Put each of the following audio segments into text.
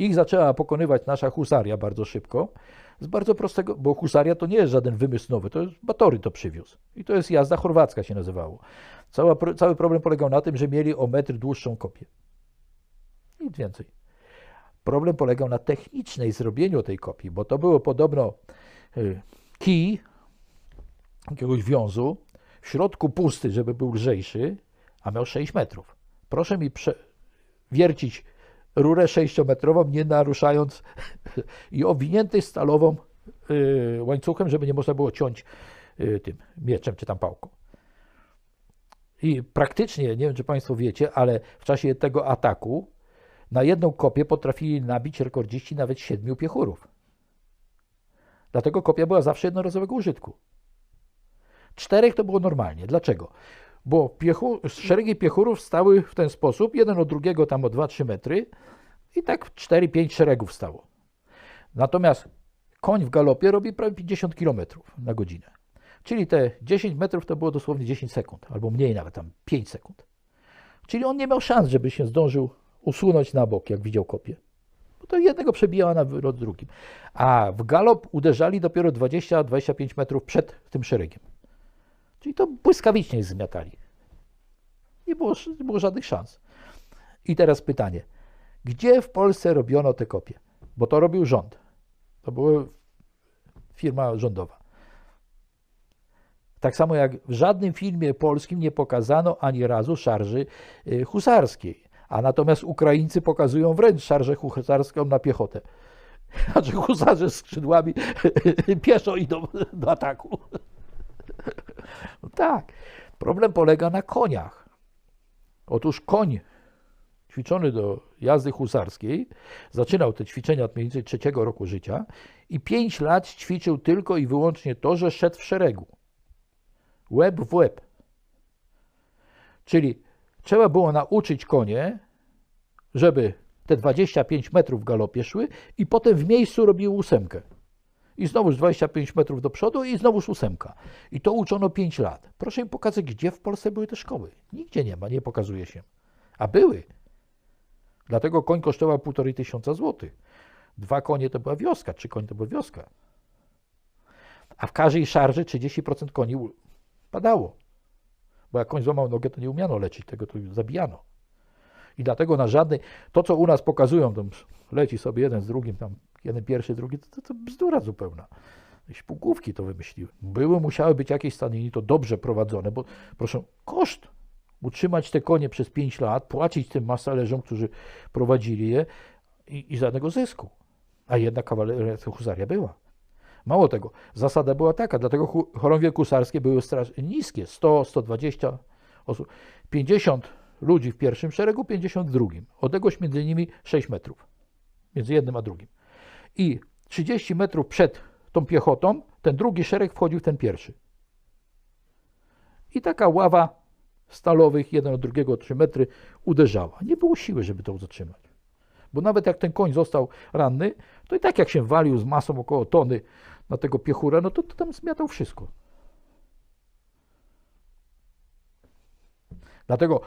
Ich zaczęła pokonywać nasza husaria bardzo szybko, z bardzo prostego, bo husaria to nie jest żaden wymysł nowy, to jest Batory to przywiózł. I to jest jazda chorwacka się nazywało. Cała, cały problem polegał na tym, że mieli o metr dłuższą kopię. Nic więcej. Problem polegał na technicznej zrobieniu tej kopii, bo to było podobno y, kij jakiegoś wiązu, w środku pusty, żeby był lżejszy, a miał 6 metrów. Proszę mi wiercić rurę sześciometrową, nie naruszając i owinięty stalową y, łańcuchem, żeby nie można było ciąć y, tym mieczem czy tam pałką. I praktycznie, nie wiem czy Państwo wiecie, ale w czasie tego ataku na jedną kopię potrafili nabić rekordziści nawet siedmiu piechurów. Dlatego kopia była zawsze jednorazowego użytku. Czterech to było normalnie. Dlaczego? Bo piechu, szeregi piechurów stały w ten sposób, jeden od drugiego tam o 2-3 metry i tak 4-5 szeregów stało. Natomiast koń w galopie robi prawie 50 km na godzinę. Czyli te 10 metrów to było dosłownie 10 sekund, albo mniej nawet tam 5 sekund. Czyli on nie miał szans, żeby się zdążył usunąć na bok, jak widział kopię. Bo to jednego przebijała na wylot drugim. A w galop uderzali dopiero 20-25 metrów przed tym szeregiem. Czyli to błyskawicznie zmiatali. Nie było, nie było żadnych szans. I teraz pytanie. Gdzie w Polsce robiono te kopie? Bo to robił rząd. To była firma rządowa. Tak samo jak w żadnym filmie polskim nie pokazano ani razu szarży y, husarskiej. A natomiast Ukraińcy pokazują wręcz szarżę husarską na piechotę. Znaczy husarze z skrzydłami pieszo idą do ataku. No tak. Problem polega na koniach. Otóż koń ćwiczony do jazdy husarskiej zaczynał te ćwiczenia od mniej więcej trzeciego roku życia i pięć lat ćwiczył tylko i wyłącznie to, że szedł w szeregu. Łeb w łeb. Czyli trzeba było nauczyć konie, żeby te 25 metrów galopie szły i potem w miejscu robiły ósemkę. I znowuż 25 metrów do przodu i znowuż ósemka. I to uczono 5 lat. Proszę mi pokazać, gdzie w Polsce były te szkoły. Nigdzie nie ma, nie pokazuje się. A były. Dlatego koń kosztował półtorej tysiąca złotych. Dwa konie to była wioska, trzy konie to była wioska. A w każdej szarży 30% koni padało. Bo jak koń złamał nogę, to nie umiano leczyć, tego to zabijano. I dlatego na żadnej, to co u nas pokazują, tam leci sobie jeden z drugim, tam jeden pierwszy, drugi, to, to, bzdura zupełna. Jakieś półgłówki to wymyśliły. Były, musiały być jakieś stadniny to dobrze prowadzone, bo proszę, koszt utrzymać te konie przez 5 lat, płacić tym masalerzom, którzy prowadzili je i, i żadnego zysku. A jednak kawaleria husaria była. Mało tego, zasada była taka, dlatego chorągwie kusarskie były strasz niskie, 100, 120 osób. 50 ludzi w pierwszym szeregu, 50 w drugim. Odległość między nimi 6 metrów. Między jednym a drugim. I 30 metrów przed tą piechotą, ten drugi szereg wchodził w ten pierwszy. I taka ława stalowych, jeden od drugiego 3 metry, uderzała. Nie było siły, żeby to zatrzymać. Bo nawet jak ten koń został ranny, to i tak jak się walił z masą około tony na tego piechura, no to, to tam zmiatał wszystko. Dlatego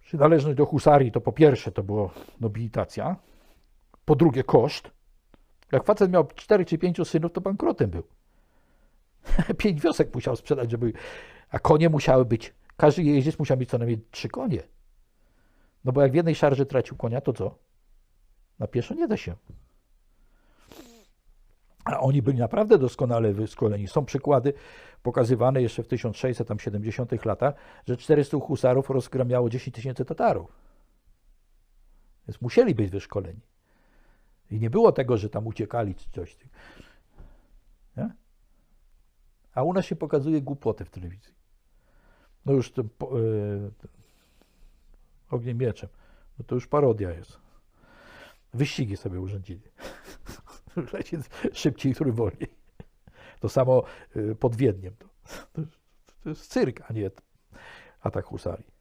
przynależność do husarii to po pierwsze to była nobilitacja, po drugie koszt. Jak facet miał 4 czy 5 synów, to bankrotem był. Pięć wiosek musiał sprzedać, żeby. A konie musiały być. Każdy jeździec musiał mieć co najmniej trzy konie. No bo jak w jednej szarży tracił konia, to co? Na pieszo nie da się. A oni byli naprawdę doskonale wyszkoleni. Są przykłady pokazywane jeszcze w 1670 latach, że 400 husarów rozgramiało 10 tysięcy Tatarów. Więc musieli być wyszkoleni. I nie było tego, że tam uciekali czy coś. Nie? A u nas się pokazuje głupoty w telewizji. No już tym yy, ogniem mieczem. No to już parodia jest. Wyścigi sobie urządzili. Szybciej, który wolniej. To samo y, pod Wiedniem. To, to, to jest cyrk, a nie atak husarii.